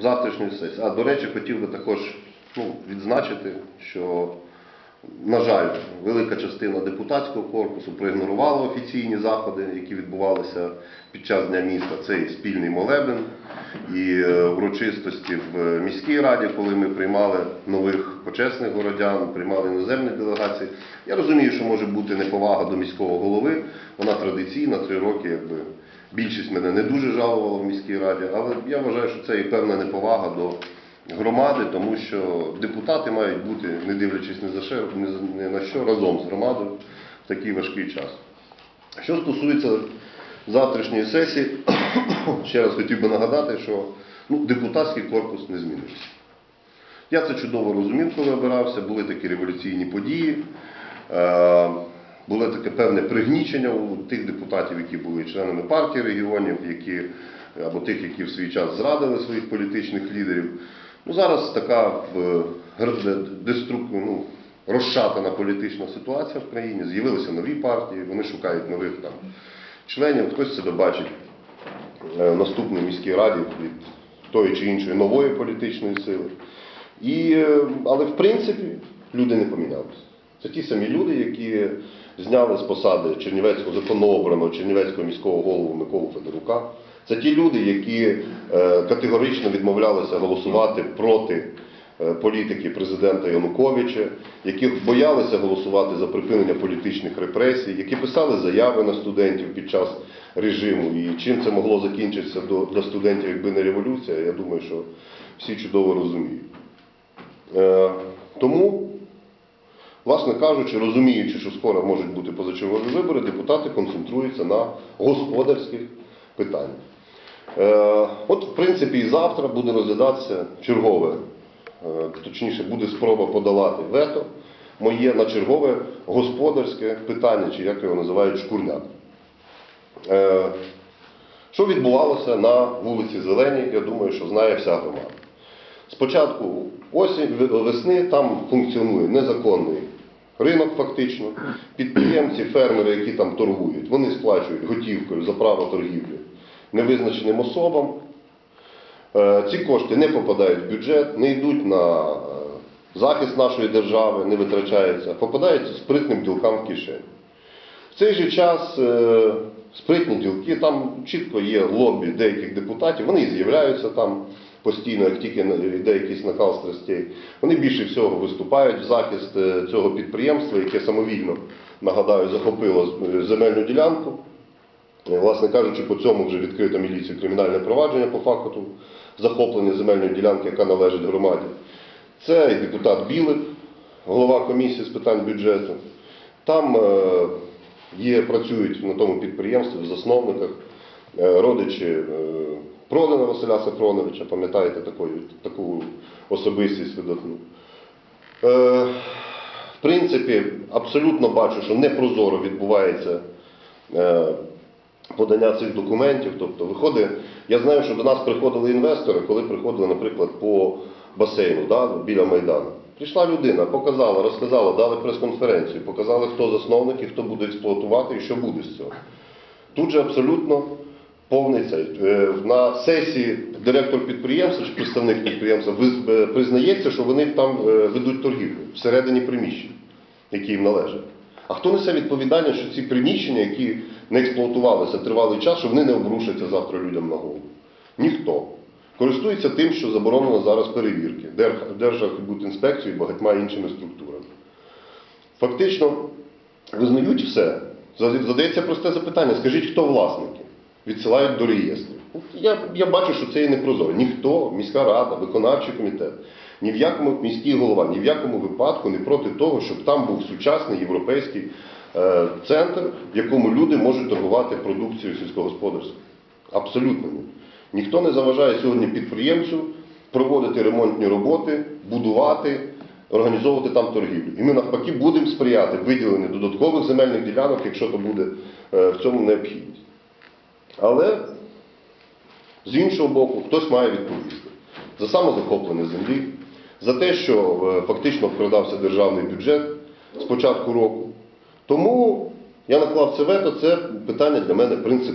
завтрашньої сесії. А до речі, хотів би також ну, відзначити, що, на жаль, велика частина депутатського корпусу проігнорувала офіційні заходи, які відбувалися під час Дня міста. Це і спільний молебен, і е, урочистості в міській раді, коли ми приймали нових почесних городян, приймали іноземні делегації. Я розумію, що може бути неповага до міського голови. Вона традиційна, три роки, якби більшість мене не дуже жалувала в міській раді, але я вважаю, що це і певна неповага до громади, тому що депутати мають бути, не дивлячись ні на що, разом з громадою в такий важкий час. Що стосується завтрашньої сесії, ще раз хотів би нагадати, що ну, депутатський корпус не змінився. Я це чудово розумів, коли обирався, були такі революційні події, е, було таке певне пригнічення у тих депутатів, які були членами партії регіонів, які, або тих, які в свій час зрадили своїх політичних лідерів. Ну, зараз така в, деструк- ну, розшатана політична ситуація в країні, з'явилися нові партії, вони шукають нових там членів, хтось себе бачить е, в наступній міській раді від тої чи іншої нової політичної сили. І, е, але в принципі люди не помінялися. Це ті самі люди, які зняли з посади Чернівецького законообраного Чернівецького міського голову Миколу Федорука. Це ті люди, які е, категорично відмовлялися голосувати проти е, політики президента Януковича, які боялися голосувати за припинення політичних репресій, які писали заяви на студентів під час режиму. І чим це могло закінчитися для студентів, якби не революція, я думаю, що всі чудово розуміють. Е, тому, власне кажучи, розуміючи, що скоро можуть бути позачергові вибори, депутати концентруються на господарських питаннях. Е, От, в принципі, і завтра буде розглядатися чергове, е, точніше, буде спроба подолати вето моє на чергове господарське питання, чи як його називають шкурняк. Е, Що відбувалося на вулиці Зеленій, я думаю, що знає вся громада. Спочатку осінь, весни там функціонує незаконний ринок фактично. Підприємці, фермери, які там торгують, вони сплачують готівкою за право торгівлі невизначеним особам. Е, Ці кошти не попадають в бюджет, не йдуть на е, захист нашої держави, не витрачаються, попадають спритним ділкам в кишень. В цей же час е, спритні ділки, там чітко є лобі деяких депутатів, вони і з'являються там постійно, як тільки йде якийсь накал страстей. Вони більше всього виступають в захист е, цього підприємства, яке самовільно, нагадаю, захопило е, земельну ділянку. Е, Власне кажучи, по цьому вже відкрито міліцію кримінальне провадження по факту захоплення земельної ділянки, яка належить громаді. Це і депутат Білик, голова комісії з питань бюджету. Там є, працюють на тому підприємстві, в засновниках, родичі Продана Василя Сафроновича, пам'ятаєте таку, таку особистість видатну. Е, в принципі, абсолютно бачу, що непрозоро відбувається е, подання цих документів. Тобто, виходить, я знаю, що до нас приходили інвестори, коли приходили, наприклад, по басейну да, біля Майдану. Прийшла людина, показала, розказала, дали прес-конференцію, показали, хто засновник і хто буде експлуатувати і що буде з цього. Тут же абсолютно повний цей. Е, На сесії директор підприємства чи представник підприємства е, признається, що вони там е, ведуть торгівлю всередині приміщень, які їм належать. А хто несе відповідальність, що ці приміщення, які не експлуатувалися тривалий час, що вони не обрушаться завтра людям на голову? Ніхто. Користується тим, що заборонено зараз перевірки Держ- Держархбудінспекцією і багатьма іншими структурами. Фактично визнають все. Задається просте запитання: скажіть, хто власники? Відсилають до реєстрів. Я, я бачу, що це є непрозоро. Ніхто, міська рада, виконавчий комітет, ні в якому міський голова, ні в якому випадку не проти того, щоб там був сучасний європейський е, центр, в якому люди можуть торгувати продукцією сільськогосподарською. Абсолютно ні. Ніхто не заважає сьогодні підприємцю проводити ремонтні роботи, будувати, організовувати там торгівлю. І ми навпаки будемо сприяти виділенню додаткових земельних ділянок, якщо то буде е, в цьому необхідність. Але з іншого боку, хтось має відповісти за самозахоплення землі, за те, що е, фактично вкрадався державний бюджет з початку року. Тому я наклав це вето, це питання для мене принципове.